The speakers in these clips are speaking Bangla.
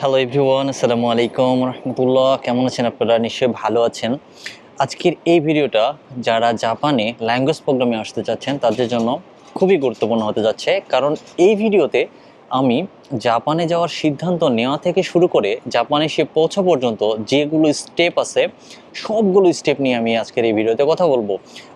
হ্যালো এভরিওয়ান আসসালামু আলাইকুম রহমতুল্লাহ কেমন আছেন আপনারা নিশ্চয়ই ভালো আছেন আজকের এই ভিডিওটা যারা জাপানে ল্যাঙ্গুয়েজ প্রোগ্রামে আসতে চাচ্ছেন তাদের জন্য খুবই গুরুত্বপূর্ণ হতে যাচ্ছে। কারণ এই ভিডিওতে আমি জাপানে যাওয়ার সিদ্ধান্ত নেওয়া থেকে শুরু করে জাপানে সে পৌঁছা পর্যন্ত যেগুলো স্টেপ আছে, সবগুলো স্টেপ নিয়ে আমি আজকের এই ভিডিওতে কথা বলব।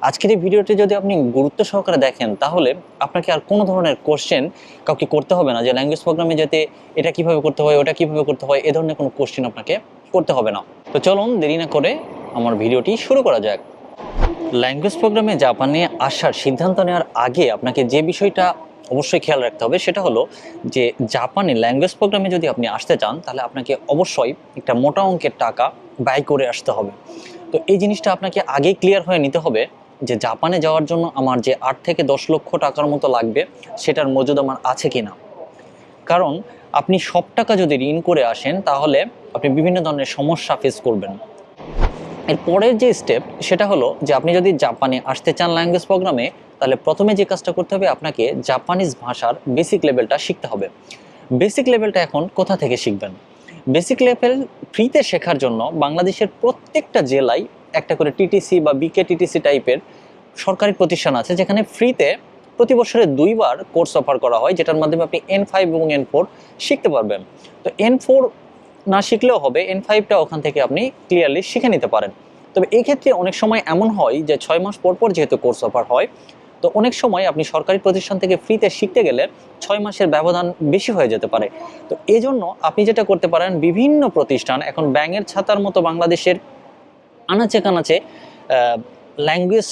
আজকের এই ভিডিওটি যদি আপনি গুরুত্ব সহকারে দেখেন, তাহলে আপনাকে আর কোনো ধরনের কোশ্চেন কাউকে করতে হবে না যে ল্যাঙ্গুয়েজ প্রোগ্রামে যেতে এটা কীভাবে করতে হয়, ওটা কীভাবে করতে হয়, এ ধরনের কোনো কোশ্চেন আপনাকে করতে হবে না। তো চলুন দেরি না করে আমার ভিডিওটি শুরু করা যাক। ল্যাঙ্গুয়েজ প্রোগ্রামে জাপানে আসার সিদ্ধান্ত নেওয়ার আগে আপনাকে যে বিষয়টা অবশ্যই খেয়াল রাখতে হবে। সেটা হলো যে জাপানে ল্যাঙ্গুয়েজ প্রোগ্রামে যদি আপনি আসতে চান, তাহলে আপনাকে অবশ্যই একটা মোটা অঙ্কের টাকা ব্যয় করে আসতে হবে। তো এই জিনিসটা আপনাকে আগেই ক্লিয়ার হয়ে নিতে হবে যে জাপানে যাওয়ার জন্য আমার যে আট থেকে দশ লক্ষ টাকার মতো লাগবে, সেটার মজুদ আমার আছে কি না কারণ আপনি সব টাকা যদি ঋণ করে আসেন, তাহলে আপনি বিভিন্ন ধরনের সমস্যা ফেস করবেন। এর পরের যে স্টেপ সেটা হলো যে আপনি যদি জাপানে আসতে চান ল্যাঙ্গুয়েজ প্রোগ্রামে তাহলে প্রথমে যে কাজটা করতে হবে আপনাকে জাপানিজ ভাষার বেসিক লেভেলটা শিখতে হবে। বেসিক লেভেলটা এখন কোথা থেকে শিখবেন? বেসিক লেভেল ফ্রিতে শেখার জন্য বাংলাদেশের প্রত্যেকটা জেলায় একটা করে টিটিসি বা বিকে টিটিসি টাইপের সরকারি প্রতিষ্ঠান আছে, যেখানে ফ্রিতে প্রতি বছরে দুইবার কোর্স অফার করা হয়, যেটার মাধ্যমে আপনি এন ফাইভ এবং এন ফোর শিখতে পারবেন। তো এন ফোর না শিখলেও হবে এন ফাইভটা ওখান থেকে আপনি ক্লিয়ারলি শিখে নিতে পারেন। তবে এই ক্ষেত্রে অনেক সময় এমন হয় যে ছয় মাস পর পর যেহেতু কোর্স অফার হয় তো অনেক সময় আপনি সরকারি প্রতিষ্ঠান থেকে ফ্রিতে শিখতে গেলে ছয় মাসের ব্যবধান বেশি হয়ে যেতে পারে। তো এই জন্য আপনি যেটা করতে পারেন, বিভিন্ন প্রতিষ্ঠান, এখন ব্যাঙের ছাতার মতো বাংলাদেশের আনাচে কানাচে ল্যাঙ্গুয়েজ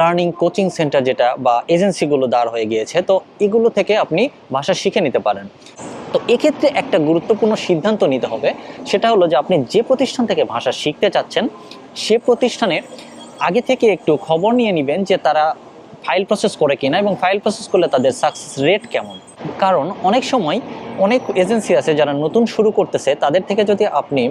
লার্নিং কোচিং সেন্টার যেটা বা এজেন্সিগুলো দাঁড় হয়ে গিয়েছে, তো এগুলো থেকে আপনি ভাষা শিখে নিতে পারেন। তো এক্ষেত্রে একটা গুরুত্বপূর্ণ সিদ্ধান্ত নিতে হবে, সেটা হলো যে আপনি যে প্রতিষ্ঠান থেকে ভাষা শিখতে চাচ্ছেন, সে প্রতিষ্ঠানে আগে থেকে একটু খবর নিয়ে নেবেন যে তারা ফাইল প্রসেস করে কিনা এবং ফাইল প্রসেস করলে তাদের সাকসেস রেট কেমন? কারণ অনেক সময় অনেক এজেন্সি আছে যারা নতুন শুরু করতেছে, তাদের থেকে যদি আপনি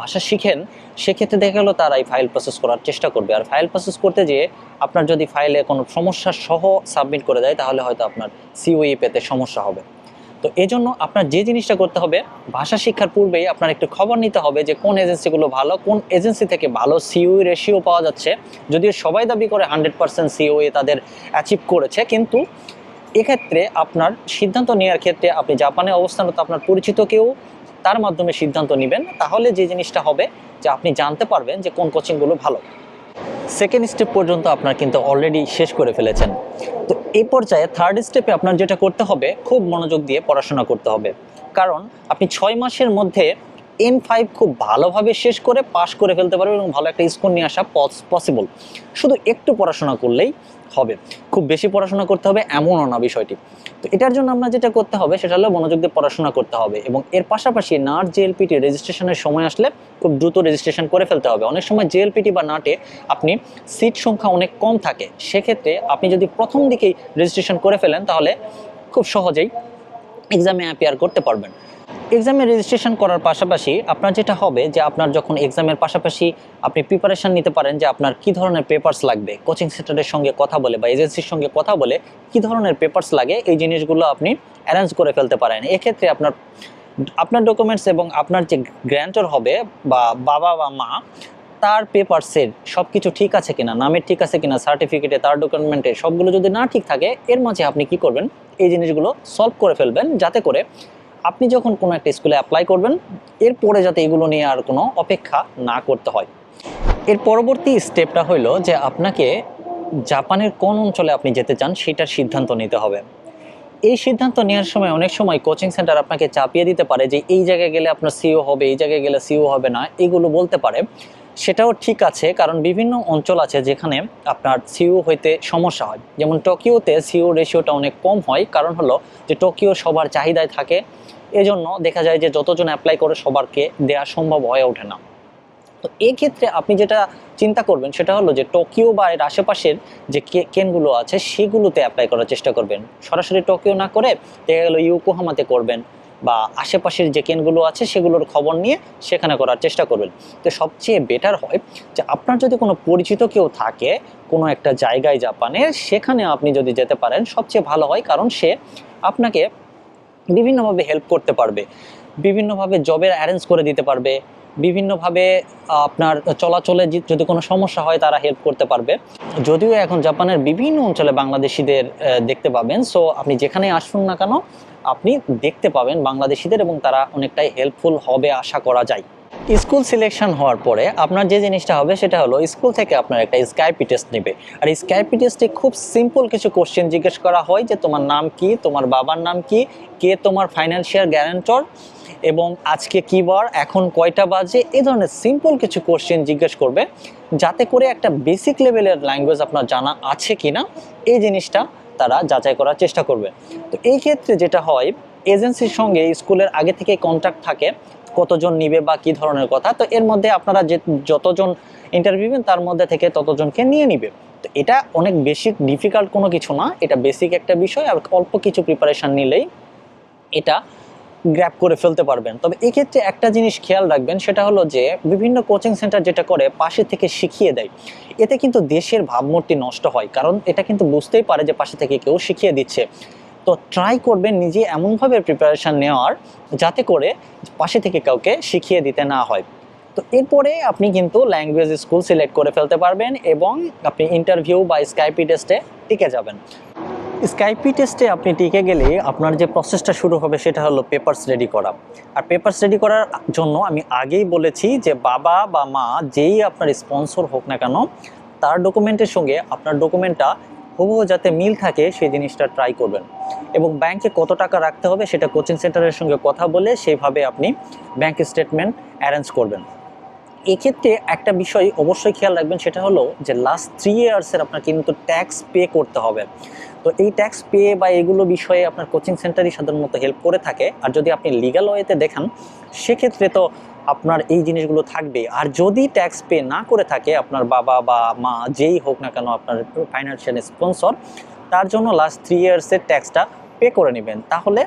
ভাষা শিখেন, সেক্ষেত্রে দেখা গেলো তারা এই ফাইল প্রসেস করার চেষ্টা করবে। আর ফাইল প্রসেস করতে যেয়ে আপনার যদি ফাইলে কোনো সমস্যা সহ সাবমিট করে দেয়, তাহলে হয়তো আপনার সিওই পেতে সমস্যা হবে। তো এই জন্য আপনার যে জিনিসটা করতে হবে, ভাষা শিক্ষার পূর্বেই আপনার একটু খবর নিতে হবে যে কোন এজেন্সিগুলো ভালো, কোন এজেন্সি থেকে ভালো সিওই রেশিও পাওয়া যাচ্ছে। যদিও সবাই দাবি করে হান্ড্রেড পার্সেন্ট সিওই তাদের অ্যাচিভ করেছে, কিন্তু এক্ষেত্রে আপনার সিদ্ধান্ত নেওয়ার ক্ষেত্রে আপনি জাপানে অবস্থানরত আপনার পরিচিত কেউ, তার মাধ্যমে সিদ্ধান্ত নেবেন। তাহলে যে জিনিসটা হবে যে আপনি জানতে পারবেন যে কোন কোচিংগুলো ভালো। সেকেন্ড স্টেপ পর্যন্ত আপনার কিন্তু অলরেডি শেষ করে ফেলেছেন। তো এই পর্যায়ে থার্ড স্টেপে আপনার যেটা করতে হবে, খুব মনোযোগ দিয়ে পড়াশোনা করতে হবে। কারণ আপনি ছয় মাসের মধ্যে এন ফাইভ খুব ভালোভাবে শেষ করে পাশ করে ফেলতে পারবে এবং ভালো একটা স্কোর নিয়ে আসা পসিবল শুধু একটু পড়াশোনা করলেই হবে। খুব বেশি পড়াশোনা করতে হবে এমনও না বিষয়টি। তো এটার জন্য আমরা যেটা করতে হবে সেটা হলো মনোযোগ দিয়ে পড়াশোনা করতে হবে এবং এর পাশাপাশি নাট জেএলপিটি রেজিস্ট্রেশনের সময় আসলে খুব দ্রুত রেজিস্ট্রেশন করে ফেলতে হবে। অনেক সময় জেএলপিটি বা নাটে আপনি সিট সংখ্যা অনেক কম থাকে। সেক্ষেত্রে আপনি যদি প্রথম দিকেই রেজিস্ট্রেশন করে ফেলেন তাহলে খুব সহজেই এক্সামে অ্যাপিয়ার করতে পারবেন। এক্সামে রেজিস্ট্রেশন করার পাশাপাশি আপনার যেটা হবে যে আপনার যখন এক্সামের পাশাপাশি আপনি প্রিপারেশন নিতে পারেন যে আপনার কি ধরনের পেপার্স লাগবে কোচিং সেন্টারের সঙ্গে কথা বলে বা এজেন্সির সঙ্গে কথা বলে কি ধরনের পেপার্স লাগে, এই জিনিসগুলো আপনি অ্যারেঞ্জ করে ফেলতে পারেন। এক্ষেত্রে আপনার আপনার ডকুমেন্টস এবং আপনার যে গ্র্যান্টর হবে বা বাবা বা মা, তার পেপারসের সব কিছু ঠিক আছে কিনা, নামের ঠিক আছে কিনা সার্টিফিকেটে তার ডকুমেন্টে সবগুলো যদি না ঠিক থাকে, এর মাঝে আপনি কি করবেন, এই জিনিসগুলো সলভ করে ফেলবেন যাতে করে আপনি যখন কোনো একটা স্কুলে অ্যাপ্লাই করবেন এরপরে যাতে এগুলো নিয়ে আর কোনো অপেক্ষা না করতে হয়। এর পরবর্তী স্টেপটা হলো যে আপনাকে জাপানের কোন অঞ্চলে আপনি যেতে চান, সেটার সিদ্ধান্ত নিতে হবে। এই সিদ্ধান্ত নেওয়ার সময় অনেক সময় কোচিং সেন্টার আপনাকে চাপিয়ে দিতে পারে যে, এই জায়গায় গেলে আপনার সিও হবে, এই জায়গায় গেলে সিও হবে না। এগুলো বলতে পারে। সেটাও ঠিক আছে, কারণ বিভিন্ন অঞ্চল আছে যেখানে আপনার সিও হইতে সমস্যা হয়। যেমন টোকিওতে সিও রেশিওটা অনেক কম হয়, কারণ হলো যে টোকিও সবার চাহিদায় থাকে। এজন্য দেখা যায় যে যতজন অ্যাপ্লাই করে সবারকে দেওয়া সম্ভব হয়ে ওঠে না। তো এই ক্ষেত্রে আপনি যেটা চিন্তা করবেন সেটা হলো যে টোকিও বা এর আশেপাশের যে কেনগুলো আছে, সেগুলোতে অ্যাপ্লাই করার চেষ্টা করবেন। সরাসরি টোকিও না করে দেখা গেলো ইউকোহামাতে করবেন। বা আশেপাশের যে কেনগুলো আছে সেগুলোর খবর নিয়ে সেখানে করার চেষ্টা করবেন। তো সবচেয়ে বেটার হয় যে আপনার যদি কোনো পরিচিত কেউ থাকে, কোনো একটা জায়গায় জাপানে সেখানে আপনি যদি যেতে পারেন, সবচেয়ে ভালো হয় কারণ সে আপনাকে বিভিন্নভাবে হেল্প করতে পারবে। বিভিন্নভাবে জবের অ্যারেঞ্জ করে দিতে পারবে। বিভিন্নভাবে আপনার চলাচলে যদি কোনো সমস্যা হয় তারা হেল্প করতে পারবে। যদিও এখন জাপানের বিভিন্ন অঞ্চলে বাংলাদেশিদের দেখতে পাবেন। সো আপনি যেখানে আসুন না কেন, আপনি দেখতে পাবেন বাংলাদেশিদের এবং তারা অনেকটাই হেল্পফুল হবে আশা করা যায়। স্কুল সিলেকশন হওয়ার পরে আপনার যে জিনিসটা হবে সেটা হলো স্কুল থেকে আপনার একটা স্কাইপি টেস্ট নেবে। আর স্কাইপি টেস্টে খুব সিম্পল কিছু কোশ্চেন জিজ্ঞেস করা হয় যে, তোমার নাম কি? তোমার বাবার নাম কি? কে তোমার ফাইন্যান্সিয়াল গ্যারান্টর এবং আজকে কি বার এখন কয়টা বাজে এই ধরনের সিম্পল কিছু কোশ্চেন জিজ্ঞেস করবে, যাতে করে একটা বেসিক লেভেলের ল্যাঙ্গুয়েজ আপনার জানা আছে কি না এই জিনিসটা তারা যাচাই করার চেষ্টা করবে। তো এই ক্ষেত্রে যেটা হয় এজেন্সির সঙ্গে স্কুলের আগে থেকে কন্ট্যাক্ট থাকে, কতজন নিবে বা কি ধরনের কথা, তো এর মধ্যে আপনারা যে যতজন ইন্টারভিউ তার মধ্যে থেকে ততজনকে নিয়ে নিবে। তো এটা অনেক বেশি ডিফিকাল্ট কোনো কিছু না, এটা বেসিক একটা বিষয়, আর অল্প কিছু প্রিপারেশন নিলেই এটা গ্র্যাপ করে ফেলতে পারবেন। তবে এক্ষেত্রে একটা জিনিস খেয়াল রাখবেন, সেটা হলো যে বিভিন্ন কোচিং সেন্টার যেটা করে, পাশে থেকে শিখিয়ে দেয়। এতে কিন্তু দেশের ভাবমূর্তি নষ্ট হয়, কারণ এটা কিন্তু বুঝতেই পারে যে পাশে থেকে কেউ শিখিয়ে দিচ্ছে। তো ট্রাই করবেন নিজে এমনভাবে প্রিপারেশান নেওয়ার, যাতে করে পাশে থেকে কাউকে শিখিয়ে দিতে না হয়। তো এরপরে আপনি কিন্তু ল্যাঙ্গুয়েজ স্কুল সিলেক্ট করে ফেলতে পারবেন এবং আপনি ইন্টারভিউ বা স্কাইপি টেস্টে টিকে যাবেন। স্কাইপি টেস্টে আপনি টিকে গেলে আপনার যে প্রসেসটা শুরু হবে সেটা হলো পেপারস রেডি করা। আর পেপারস রেডি করার জন্য আমি আগেই বলেছি যে বাবা বা মা যেই আপনার স্পন্সর হোক না কেন, তার ডকুমেন্টের সঙ্গে আপনার ডকুমেন্টটা হুবহু যাতে মিল থাকে সেই জিনিসটা ট্রাই করবেন। এবং ব্যাংকে কত টাকা রাখতে হবে সেটা কোচিং সেন্টারের সঙ্গে কথা বলে সেইভাবে আপনি ব্যাংক স্টেটমেন্ট অ্যারেঞ্জ করবেন। এক্ষেত্রে একটা বিষয় অবশ্যই খেয়াল রাখবেন, সেটা হলো যে লাস্ট থ্রি ইয়ার্সের আপনার কিন্তু ট্যাক্স পে করতে হবে। তো এই ট্যাক্স পে বা এগুলো বিষয়ে আপনার কোচিং সেন্টারই সাধারণত হেল্প করে থাকে। আর যদি আপনি লিগ্যাল ওয়েতে দেখান, সেক্ষেত্রে তো আপনার এই জিনিসগুলো থাকবে আর যদি ট্যাক্স পে না করে থাকে আপনার বাবা বা মা, যেই হোক না কেন আপনার ফাইন্যান্সিয়াল স্পন্সর তার জন্য লাস্ট থ্রি ইয়ার্সের ট্যাক্সটা পে করে নেবেন। তাহলে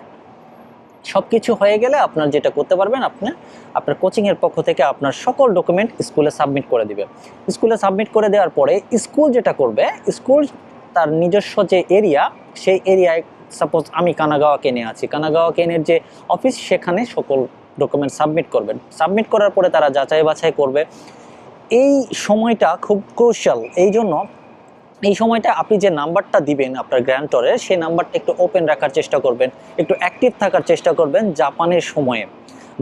সব কিছু হয়ে গেলে আপনার যেটা করতে পারবেন, আপনি, আপনার কোচিংয়ের পক্ষ থেকে আপনার সকল ডকুমেন্ট স্কুলে সাবমিট করে দিবে। স্কুলে সাবমিট করে দেওয়ার পরে স্কুল যেটা করবে স্কুল তার নিজস্ব যে এরিয়া সেই এরিয়ায় সাপোজ আমি কানাগাওয়া কেনে আছি। কানাগাওয়া কেনের যে অফিস সেখানে সকল ডকুমেন্ট সাবমিট করবেন। সাবমিট করার পরে তারা যাচাই বাছাই করবে। এই সময়টা খুব ক্রুশাল এই জন্য এই সময়টা আপনি যে নাম্বারটা দিবেন আপনার গ্র্যান্টরের সেই নাম্বারটা একটু ওপেন রাখার চেষ্টা করবেন। একটু অ্যাক্টিভ থাকার চেষ্টা করবেন জাপানের সময়ে।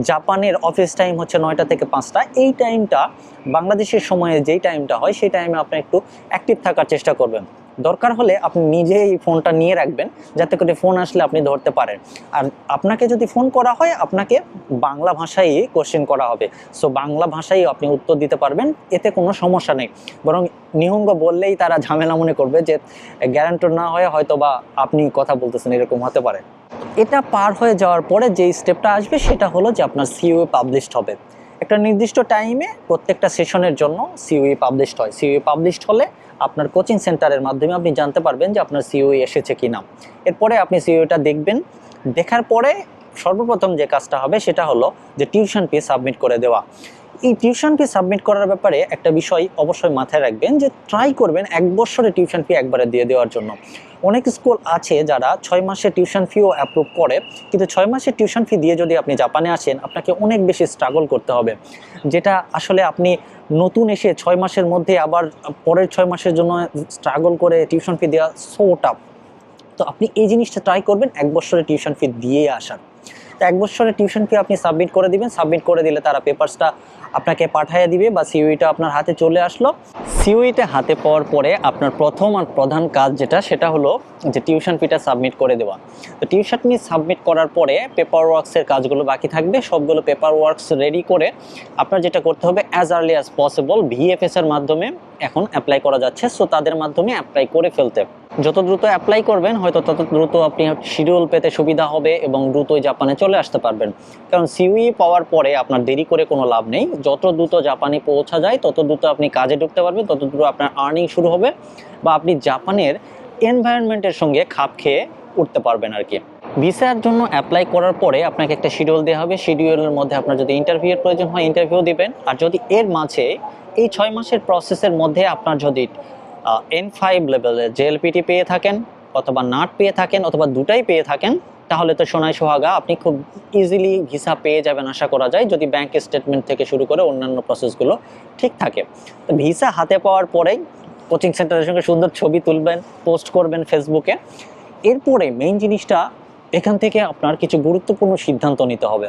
জাপানের অফিস টাইম হচ্ছে নয়টা থেকে পাঁচটা। এই টাইমটা বাংলাদেশের সময়ে যেই টাইমটা হয়, সেই টাইমে আপনি একটু অ্যাক্টিভ থাকার চেষ্টা করবেন। দরকার হলে আপনি নিজে এই ফোনটা নিয়ে রাখবেন, যাতে করে ফোন আসলে আপনি ধরতে পারেন। আর আপনাকে যদি ফোন করা হয়, আপনাকে বাংলা ভাষায় কোশ্চেন করা হবে। সো বাংলা ভাষায় আপনি উত্তর দিতে পারবেন, এতে কোনো সমস্যা নেই। বরং নিহঙ্গ বললেই তারা ঝামেলা মনে করবে যে গ্যারান্টর না হয়ে হয়তো বা আপনি কথা বলতেছেন, এরকম হতে পারে। এটা পার হয়ে যাওয়ার পরে যে স্টেপটা আসবে, সেটা হলো যে আপনার সিইউ পাবলিশড হবে। একটা নির্দিষ্ট টাইমে প্রত্যেকটা সেশনের জন্য সিইউ পাবলিশড হয়। সিইউ পাবলিশড হলে আপনার কোচিং সেন্টারের মাধ্যমে আপনি জানতে পারবেন যে আপনার সিওই এসেছে কি না এরপরে আপনি সিওইটা দেখবেন। দেখার পরে সর্বপ্রথম যে কাজটা হবে সেটা হলো যে টিউশন ফি সাবমিট করে দেওয়া। এই টিউশন ফি সাবমিট করার ব্যাপারে একটা বিষয় অবশ্যই মাথায় রাখবেন যে ট্রাই করবেন এক বছরে টিউশন ফি একবারে দিয়ে দেওয়ার জন্য। অনেক স্কুল আছে যারা ছয় মাসের টিউশন ফিও অ্যাপ্রুভ করে, কিন্তু ছয় মাসের টিউশন ফি দিয়ে যদি আপনি জাপানে আসেন, আপনাকে অনেক বেশি স্ট্রাগল করতে হবে। যেটা আসলে আপনি নতুন এসে ছয় মাসের মধ্যে আবার পরের ছয় মাসের জন্য স্ট্রাগল করে টিউশন ফি দেওয়া সো টাফ তো আপনি এই জিনিসটা ট্রাই করবেন এক বছরের টিউশন ফি দিয়ে আসার। এক বছরের টিউশন ফি আপনি সাবমিট করে দিবেন। সাবমিট করে দিলে তারা পেপারসটা আপনাকে পাঠিয়ে দিবে বা সিউইটা আপনার হাতে চলে আসলো। সিউইটা হাতে পাওয়ার পরে আপনার প্রথম আর প্রধান কাজ যেটা, সেটা হলো যে টিউশন ফিটা সাবমিট করে দেওয়া। তো টিউশন ফি সাবমিট করার পরে পেপার ওয়ার্কসের কাজগুলো বাকি থাকবে। সবগুলো পেপার ওয়ার্কস রেডি করে আপনার যেটা করতে হবে as early as possible VFS এর মাধ্যমে এখন অ্যাপ্লাই করা যাচ্ছে। সো তাদের মাধ্যমে অ্যাপ্লাই করে ফেলতে। যত দ্রুত অ্যাপ্লাই করবেন, হয়তো তত দ্রুত আপনি শিডিউল পেতে সুবিধা হবে এবং দ্রুতই জাপানে চলে আসতে পারবেন। কারণ সিউই পাওয়ার পরে আপনার দেরি করে কোনো লাভ নেই। যত দ্রুত জাপানে পৌঁছা যায়, তত দ্রুত আপনি কাজে ঢুকতে পারবেন, তত দ্রুত আপনার আর্নিং শুরু হবে বা আপনি জাপানের এনভায়রনমেন্টের সঙ্গে খাপ খেয়ে উঠতে পারবেন আর কি। ভিসার জন্য অ্যাপ্লাই করার পরে আপনাকে একটা শিডিউল দেওয়া হবে। শিডিউলের মধ্যে আপনার যদি ইন্টারভিউয়ের প্রয়োজন হয় ইন্টারভিউ দিবেন। আর যদি এর মাঝে এই ছয় মাসের প্রসেসের মধ্যে আপনার যদি এন ফাইভ লেভেলের জেএলপিটি পেয়ে থাকেন অথবা নাট পেয়ে থাকেন অথবা দুটাই পেয়ে থাকেন তাহলে তো সোনাই সোহাগা, আপনি খুব ইজিলি ভিসা পেয়ে যাবেন আশা করা যায়, যদি ব্যাংক স্টেটমেন্ট থেকে শুরু করে অন্যান্য প্রসেসগুলো ঠিক থাকে। তো ভিসা হাতে পাওয়ার পরেই কোচিং সেন্টারের সঙ্গে সুন্দর ছবি তুলবেন পোস্ট করবেন ফেসবুকে এরপরে মেইন জিনিসটা, এখান থেকে আপনার কিছু গুরুত্বপূর্ণ সিদ্ধান্ত নিতে হবে।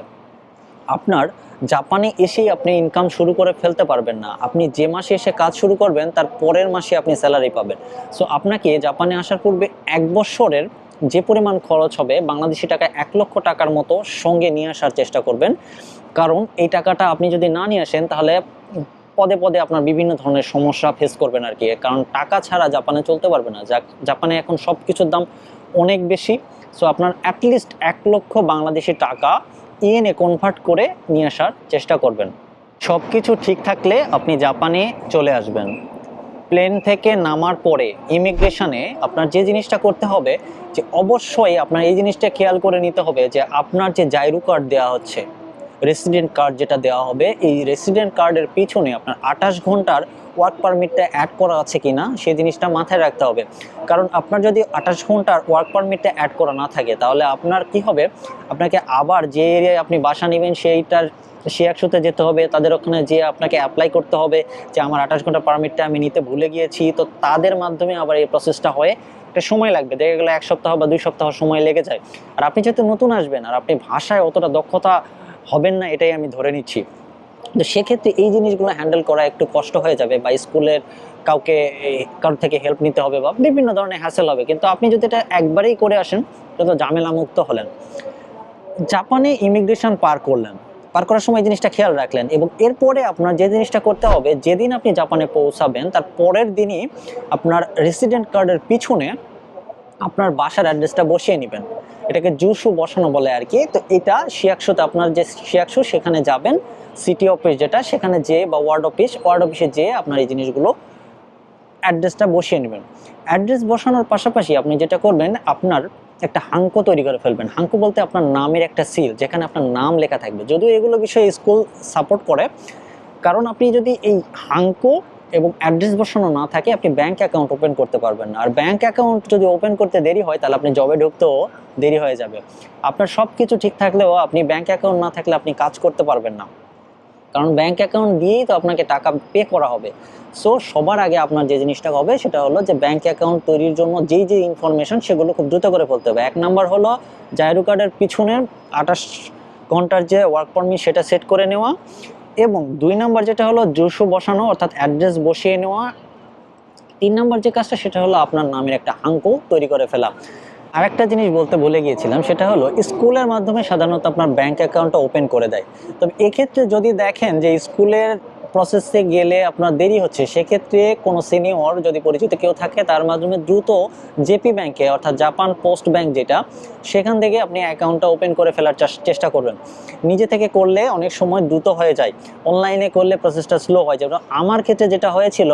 আপনার জাপানে এসেই আপনি ইনকাম শুরু করে ফেলতে পারবেন না। আপনি যে মাসে এসে কাজ শুরু করবেন, তার পরের মাসে আপনি স্যালারি পাবেন। সো আপনাকে জাপানে আসার পূর্বে এক বছরের যে পরিমাণ খরচ হবে বাংলাদেশি টাকায় এক লক্ষ টাকার মতো সঙ্গে নিয়ে আসার চেষ্টা করবেন। কারণ এই টাকাটা আপনি যদি না নিয়ে আসেন, তাহলে পদে পদে আপনার বিভিন্ন ধরনের সমস্যা ফেস করবেন আর কি কারণ টাকা ছাড়া জাপানে চলতে পারবে না। জাপানে এখন সব কিছুর দাম অনেক বেশি। সো আপনার অ্যাটলিস্ট এক লক্ষ বাংলাদেশি টাকা ইএনএ কনভার্ট করে নিয়ে আসার চেষ্টা করবেন। সব কিছু ঠিক থাকলে আপনি জাপানে চলে আসবেন। প্লেন থেকে নামার পরে ইমিগ্রেশনে আপনার যে জিনিসটা করতে হবে, যে অবশ্যই আপনার এই জিনিসটা খেয়াল করে নিতে হবে যে আপনার যে জাইরু কার্ড দেওয়া হচ্ছে রেসিডেন্ট কার্ড যেটা দেওয়া হবে, এই রেসিডেন্ট কার্ডের পিছনে আপনার আঠাশ ঘণ্টার ওয়ার্ক পারমিটটা অ্যাড করা আছে কি না সেই জিনিসটা মাথায় রাখতে হবে। কারণ আপনার যদি আঠাশ ঘণ্টার ওয়ার্ক পারমিটটা অ্যাড করা না থাকে, তাহলে আপনার কি হবে? আপনাকে আবার যে এরিয়ায় আপনি বাসা নেবেন, সেইটার সে একশোতে যেতে হবে, তাদের ওখানে যে আপনাকে অ্যাপ্লাই করতে হবে যে আমার আঠাশ ঘণ্টা পারমিটটা আমি নিতে ভুলে গিয়েছি। তো তাদের মাধ্যমে আবার এই প্রসেসটা হয়ে, একটা সময় লাগবে, দেখা গেলে এক সপ্তাহ বা দুই সপ্তাহ সময় লেগে যায়। আর আপনি যেহেতু নতুন আসবেন, আর আপনি ভাষায় অতটা দক্ষতা হবেন না, এটাই আমি ধরে নিচ্ছি। তো সেক্ষেত্রে এই জিনিসগুলো হ্যান্ডেল করা একটু কষ্ট হয়ে যাবে বা স্কুলের কাউকে কারোর থেকে হেল্প নিতে হবে বা বিভিন্ন ধরনের হ্যাসেল হবে। কিন্তু আপনি যদি এটা একবারেই করে আসেন তো ঝামেলা মুক্ত হলেন। জাপানে ইমিগ্রেশন পার করলেন। পার করার সময় জিনিসটা খেয়াল রাখলেন এবং এরপরে আপনার যে জিনিসটা করতে হবে, যেদিন আপনি জাপানে পৌঁছাবেন, তার পরের দিনই আপনার রেসিডেন্ট কার্ডের পিছনে আপনার বাসার অ্যাড্রেসটা বসিয়ে নেবেন। এটাকে জুসু বসানো বলে আর কি। তো এটা শিয়াকশোতে আপনার যে শিয়াকশো সেখানে যাবেন। সিটি অফিস যেটা, সেখানে যেয়ে বা ওয়ার্ড অফিস ওয়ার্ড অফিসে যেয়ে আপনার এই জিনিসগুলো অ্যাড্রেসটা বসিয়ে নেবেন। অ্যাড্রেস বসানোর পাশাপাশি আপনি যেটা করবেন, আপনার একটা হাঙ্কো তৈরি করে ফেলবেন। হাঙ্কো বলতে আপনার নামের একটা সিল যেখানে আপনার নাম লেখা থাকবে। যদিও এগুলো বিষয়ে স্কুল সাপোর্ট করে, কারণ আপনি যদি এই হাঙ্কো এবং অ্যাড্রেস বসানো না থাকে, আপনি ব্যাংক অ্যাকাউন্ট ওপেন করতে পারবেন না। আর ব্যাংক অ্যাকাউন্ট যদি ওপেন করতে দেরি হয়, তাহলে আপনি জবে ঢুকতেও দেরি হয়ে যাবে। আপনার সব কিছু ঠিক থাকলেও আপনি ব্যাংক অ্যাকাউন্ট না থাকলে আপনি কাজ করতে পারবেন না। কারণ ব্যাংক অ্যাকাউন্ট দিয়েই তো আপনাকে টাকা পে করা হবে। সো সবার আগে আপনার যে জিনিসটা হবে, সেটা হলো যে ব্যাংক অ্যাকাউন্ট তৈরির জন্য যেই যে ইনফরমেশন সেগুলো খুব দ্রুত করে ফেলতে হবে। এক নাম্বার হলো জায়রু কার্ডের পিছনে আঠাশ ঘণ্টার যে ওয়ার্ক পারমিট সেটা সেট করে নেওয়া। এবং দুই নাম্বার যেটা হলো জুসু বসানো, অর্থাৎ অ্যাড্রেস বসিয়ে নেওয়া। তিন নাম্বার যে কাজটা, সেটা হলো আপনার নামের একটা হাঙ্কু তৈরি করে ফেলা। আর একটা জিনিস বলতে ভুলে গিয়েছিলাম, সেটা হলো স্কুলের মাধ্যমে সাধারণত আপনার ব্যাংক অ্যাকাউন্টটা ওপেন করে দেয়। তবে এক্ষেত্রে যদি দেখেন যে স্কুলের প্রসেসে গেলে আপনার দেরি হচ্ছে। সেক্ষেত্রে কোনো সিনিয়র যদি পরিচিত কেউ থাকে, তার মাধ্যমে দ্রুত জেপি ব্যাংকে অর্থাৎ জাপান পোস্ট ব্যাংক যেটা, সেখান থেকে আপনি অ্যাকাউন্টটা ওপেন করে ফেলার চেষ্টা করবেন। নিজে থেকে করলে অনেক সময় দ্রুত হয়ে যায়। অনলাইনে করলে প্রসেসটা স্লো হয় যেমন আমার ক্ষেত্রে যেটা হয়েছিল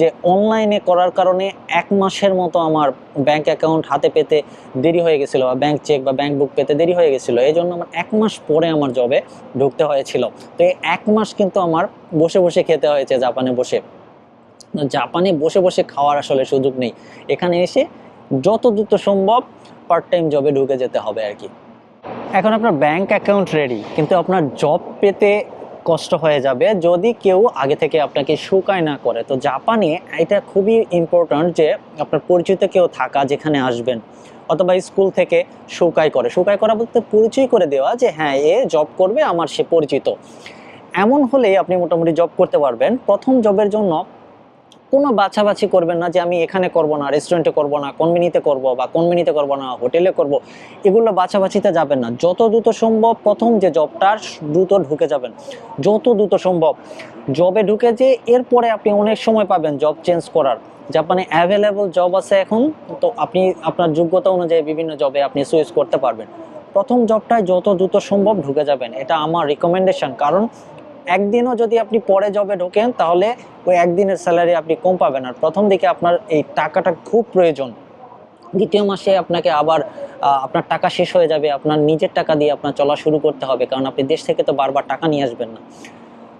যে অনলাইনে করার কারণে এক মাসের মতো আমার ব্যাংক অ্যাকাউন্ট হাতে পেতে দেরি হয়ে গেছিল, বা ব্যাংক চেক বা ব্যাংক বুক পেতে দেরি হয়ে গেছিল। এই জন্য আমার এক মাস পরে আমার জবে ঢুকতে হয়েছিল। তো এই এক মাস কিন্তু আমার বসে বসে খেতে হয়েছে জাপানে বসে। জাপানে বসে বসে খাওয়ার আসলে সুযোগ নেই। এখানে এসে যত দ্রুত সম্ভব পার্ট টাইম জবে ঢুকে যেতে হবে আর কি। এখন আপনার ব্যাংক অ্যাকাউন্ট রেডি কিন্তু আপনার জব পেতে কষ্ট হয়ে যাবে যদি কেউ আগে থেকে আপনাকে শুকায় না করে। তো জাপানে এটা খুবই ইম্পর্ট্যান্ট যে আপনার পরিচিত কেউ থাকা যেখানে আসবেন, অথবা স্কুল থেকে শুকায় করে। শুকায় করা বলতে পরিচয় করে দেওয়া যে হ্যাঁ এ জব করবে, আমার সে পরিচিত। এমন হলেই আপনি মোটামুটি জব করতে পারবেন। প্রথম জবের জন্য কোনো বাছাবাছি করবেন না যে আমি এখানে করব না রেস্টুরেন্টে করব না কনভিনিতে করব বা কনভিনিতে করব না হোটেলে করব। এগুলো বাছাবাছিতে যাবেন না। যত দ্রুত সম্ভব প্রথম যে জবটার দ্রুত ঢুকে যাবেন। যত দ্রুত সম্ভব। জবে ঢুকে যে এরপরে আপনি অনেক সময় পাবেন জব চেঞ্জ করার। জাপানে অ্যাভেলেবল জব আছে এখন, তো আপনি আপনার যোগ্যতা অনুযায়ী বিভিন্ন জবে আপনি সুইচ করতে পারবেন। প্রথম জবটায় যত দ্রুত সম্ভব ঢুকে যাবেন। এটা আমার রিকমেন্ডেশন কারণ একদিনও যদি আপনি পরে জবে ঢোকেন, তাহলে ওই একদিনের স্যালারি আপনি কম পাবেন। আর প্রথম দিকে আপনার এই টাকাটা খুব প্রয়োজন। দ্বিতীয় মাসে আপনাকে আবার আপনার টাকা শেষ হয়ে যাবে, আপনার নিজের টাকা দিয়ে আপনার চলা শুরু করতে হবে, কারণ আপনি দেশ থেকে তো বারবার টাকা নিয়ে আসবেন না।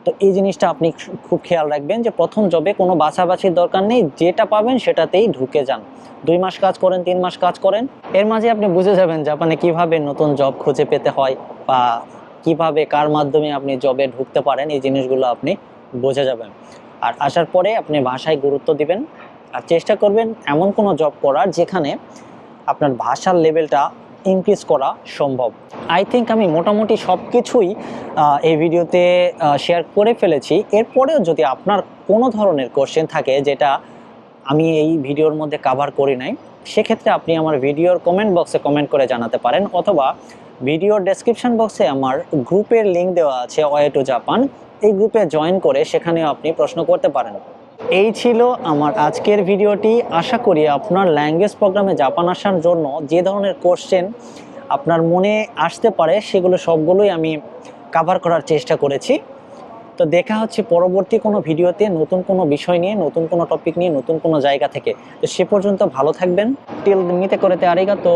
তো এই জিনিসটা আপনি খুব খেয়াল রাখবেন যে প্রথম জবে কোনো বাছাবাছির দরকার নেই, যেটা পাবেন সেটাতেই ঢুকে যান। দুই মাস কাজ করেন, তিন মাস কাজ করেন। এর মাঝে আপনি বুঝে যাবেন জাপানে কীভাবে নতুন জব খুঁজে পেতে হয়, বা কীভাবে, কার মাধ্যমে আপনি জবে ঢুকতে পারেন, এই জিনিসগুলো আপনি বোঝা যাবেন। আর আসার পরে আপনি ভাষায় গুরুত্ব দিবেন। আর চেষ্টা করবেন এমন কোনো জব করার যেখানে আপনার ভাষার লেভেলটা ইনক্রিজ করা সম্ভব। আই থিঙ্ক আমি মোটামুটি সব কিছুই এই ভিডিওতে শেয়ার করে ফেলেছি। এরপরেও যদি আপনার কোনো ধরনের কোশ্চেন থাকে, যেটা আমি এই ভিডিওর মধ্যে কাভার করি নাই, সেক্ষেত্রে আপনি আমার ভিডিওর কমেন্ট বক্সে কমেন্ট করে জানাতে পারেন, অথবা ভিডিওর ডেসক্রিপশন বক্সে আমার গ্রুপের লিঙ্ক দেওয়া আছে ওয়ে টু জাপান এই গ্রুপে জয়েন করে সেখানেও আপনি প্রশ্ন করতে পারেন। এই ছিল আমার আজকের ভিডিওটি। আশা করি আপনার ল্যাঙ্গুয়েজ প্রোগ্রামে জাপান আসার জন্য যে ধরনের কোশ্চেন আপনার মনে আসতে পারে, সেগুলো সবগুলোই আমি কাভার করার চেষ্টা করেছি। তো দেখা হচ্ছে পরবর্তী কোনো ভিডিওতে নতুন কোনো বিষয় নিয়ে, নতুন কোনো টপিক নিয়ে, নতুন কোনো জায়গা থেকে। তো সে পর্যন্ত ভালো থাকবেন। টিল মিতে করতে আরিগা তো